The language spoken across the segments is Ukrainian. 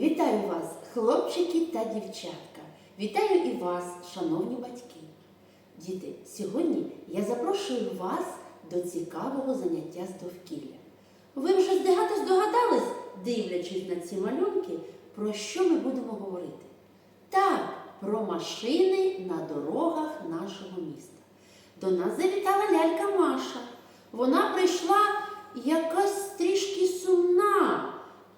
Вітаю вас, хлопчики та дівчатка. Вітаю і вас, шановні батьки. Діти, сьогодні я запрошую вас до цікавого заняття з довкілля. Ви вже здогад- здогадались, дивлячись на ці малюнки, про що ми будемо говорити? Так, про машини на дорогах нашого міста. До нас завітала лялька Маша. Вона прийшла якась трішки сумна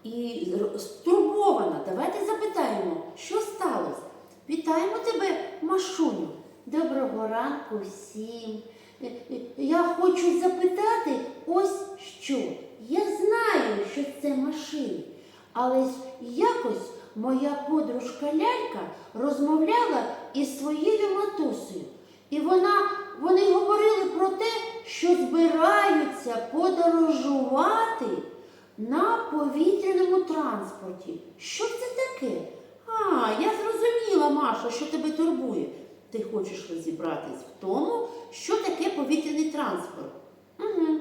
і стурбована. Давайте запитаємо, що сталося. Вітаємо тебе, Машуню. Доброго ранку всім. Е, е, Я хочу запитати ось що. Я знаю, що це машини, але якось моя подружка Лялька розмовляла із своєю матусею. І вона, вони говорили про те, що збираються подорожувати на повітряному транспорті. Що це таке? А, я зрозуміла, Маша, що тебе турбує. Ти хочеш розібратись в тому, що таке повітряний транспорт. Угу.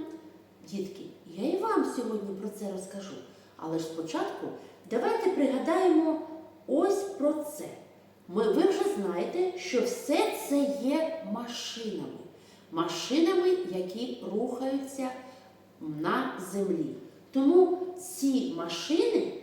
Дітки, я і вам сьогодні про це розкажу. Але ж спочатку давайте пригадаємо ось про це. Ми, ви вже знаєте, що все це є машинами. Машинами, які рухаються на землі. Тому ці машини,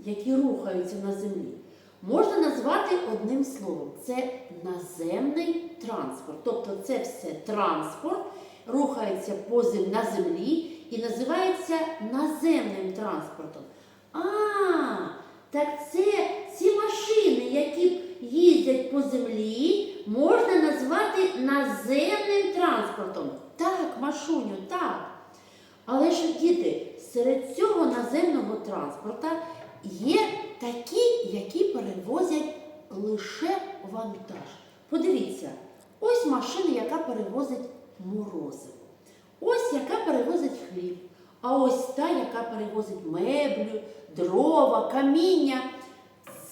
які рухаються на землі, можна назвати одним словом. Це наземний транспорт. Тобто це все транспорт, рухається по зем... на землі і називається наземним транспортом. А, так це ці машини, які їздять по землі, можна назвати наземним транспортом. Так, Машуню, так. Але ж, діти, серед цього наземного транспорта є такі, які перевозять лише вантаж. Подивіться, ось машина, яка перевозить морозиво. Ось яка перевозить хліб. А ось та, яка перевозить меблю, дрова, каміння.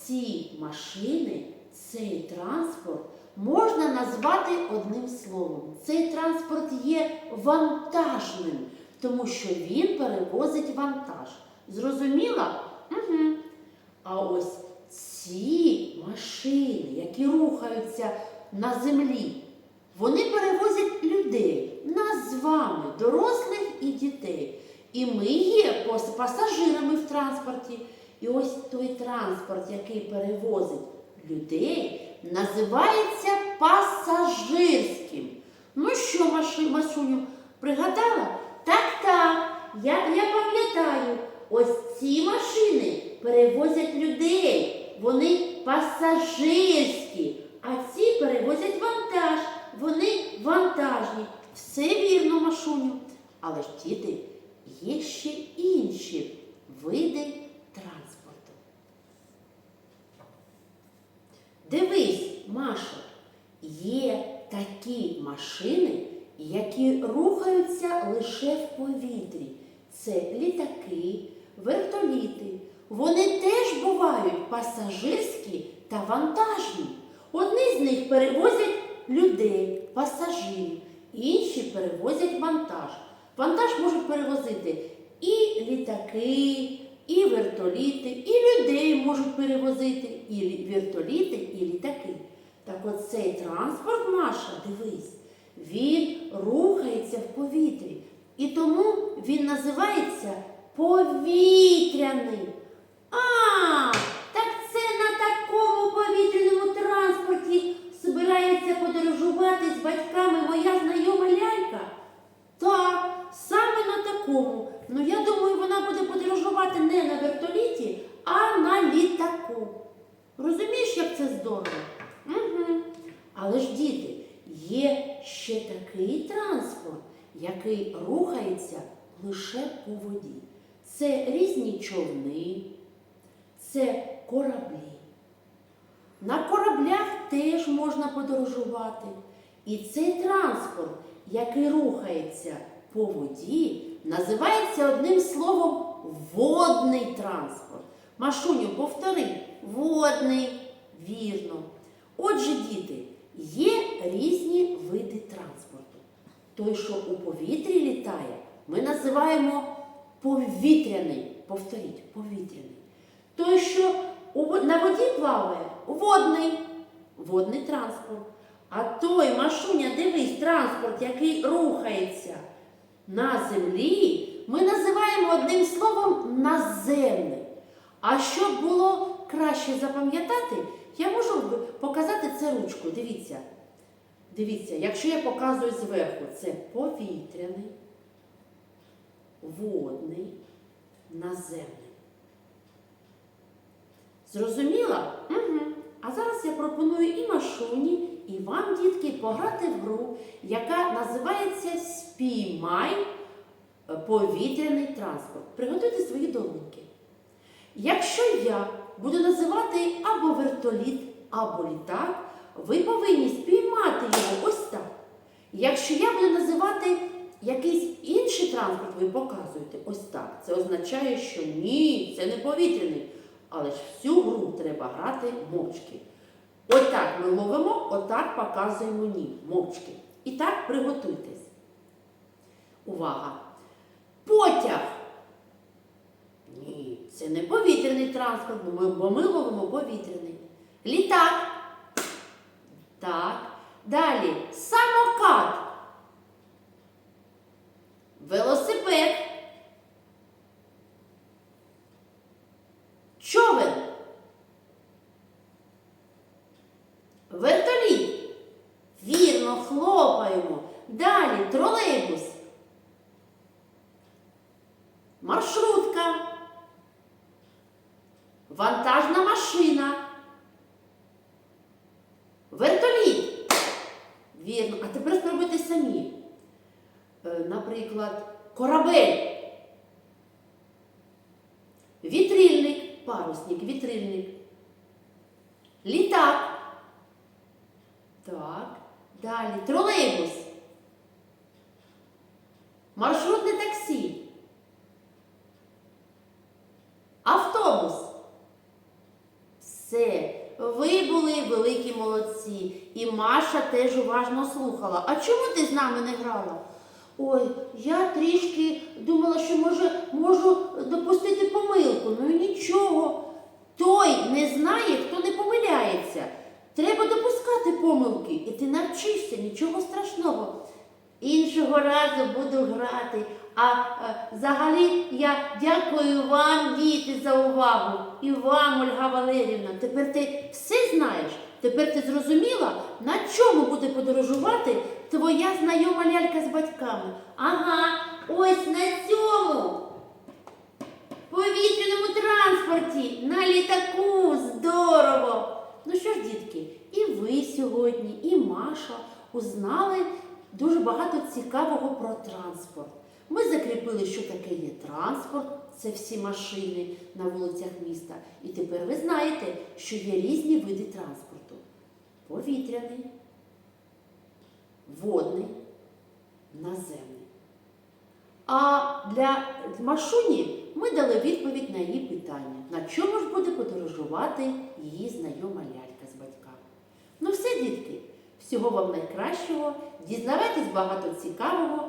Ці машини, цей транспорт можна назвати одним словом. Цей транспорт є вантажним, тому що він перевозить вантаж. Зрозуміла? Угу. А ось ці машини, які рухаються на землі, вони перевозять людей, нас з вами, дорослих і дітей. І ми є пасажирами в транспорті. І ось той транспорт, який перевозить людей, називається пасажирським. Ну що, Маши, Машуню, пригадала? Так, так, я, я пам'ятаю, ось ці машини перевозять людей. Вони пасажирські, а ці перевозять вантаж. Вони вантажні. Все вірно, Машуню. Але ж діти, є ще інші види транспорту. Дивись, Маша, є такі машини, які рухаються лише в повітрі. Це літаки, вертоліти. Вони теж бувають пасажирські та вантажні. Одні з них перевозять людей, пасажирів, інші перевозять вантаж. Вантаж можуть перевозити і літаки, і вертоліти, і людей можуть перевозити, і лі- вертоліти, і літаки. Так от цей транспорт, Маша, дивись, він рухається в повітрі. І тому він називається повітряний. А, так це на такому повітряному транспорті збирається подорожувати з батьками моя знайома лялька. Так, саме на такому. Ну я думаю, вона буде подорожувати не на вертоліті, а на літаку. Розумієш, як це здорово? Угу. Але ж діти, є ще такий транспорт, який рухається лише по воді. Це різні човни, це кораблі. На кораблях теж можна подорожувати. І цей транспорт, який рухається по воді, називається одним словом водний транспорт. Машуню, повтори, водний, вірно. Отже, діти, є різні види транспорту. Той, що у повітрі літає, ми називаємо повітряний. Повторіть, повітряний. Той, що на воді плаває, водний, водний транспорт. А той, Машуня, дивись, транспорт, який рухається на землі, ми називаємо одним словом наземний. А щоб було краще запам'ятати, я можу показати це ручку. Дивіться. Дивіться, якщо я показую зверху, це повітряний, водний, наземний. Зрозуміла? Угу. А зараз я пропоную і Машуні, і вам, дітки, пограти в гру, яка називається Спіймай повітряний транспорт. Приготуйте свої долоньки. Якщо я буду називати або вертоліт, або літак, ви повинні спіймати його ось так. Якщо я буду називати якийсь інший транспорт, ви показуєте ось так. Це означає, що ні, це не повітряний. Але ж всю гру треба грати мовчки. Отак ми ловимо, отак показуємо ні. Мовчки. І так приготуйтесь. Увага! Потяг! Це не повітряний транспорт, бо ми ловимо повітряний. Літак. Так. Далі самокат. Велосипед. Човен. Вертоліт. Вірно, хлопаємо. Далі тролейбус. Маршрутка. Вантажна машина. Вертоліт. Вірно. А тепер спробуйте самі. Е, Наприклад, корабель. Вітрильник, парусник, вітрильник. Літак. Так. Далі тролейбус. Молодці. І Маша теж уважно слухала. А чому ти з нами не грала? Ой, я трішки думала, що може можу допустити помилку. Ну і нічого. Той не знає, хто не помиляється. Треба допускати помилки, і ти навчишся, нічого страшного. Іншого разу буду грати. А е, взагалі я дякую вам, діти, за увагу. І вам, Ольга Валерівна. Тепер ти все знаєш. Тепер ти зрозуміла, на чому буде подорожувати твоя знайома лялька з батьками. Ага, ось на цьому повітряному транспорті, на літаку, здорово! Ну що ж, дітки, і ви сьогодні, і Маша узнали дуже багато цікавого про транспорт. Ми закріпили, що таке є транспорт, це всі машини на вулицях міста. І тепер ви знаєте, що є різні види транспорту: повітряний, водний, наземний. А для Машуні ми дали відповідь на її питання, на чому ж буде подорожувати її знайома лялька з батьками. Ну все, дітки, всього вам найкращого, дізнавайтесь багато цікавого,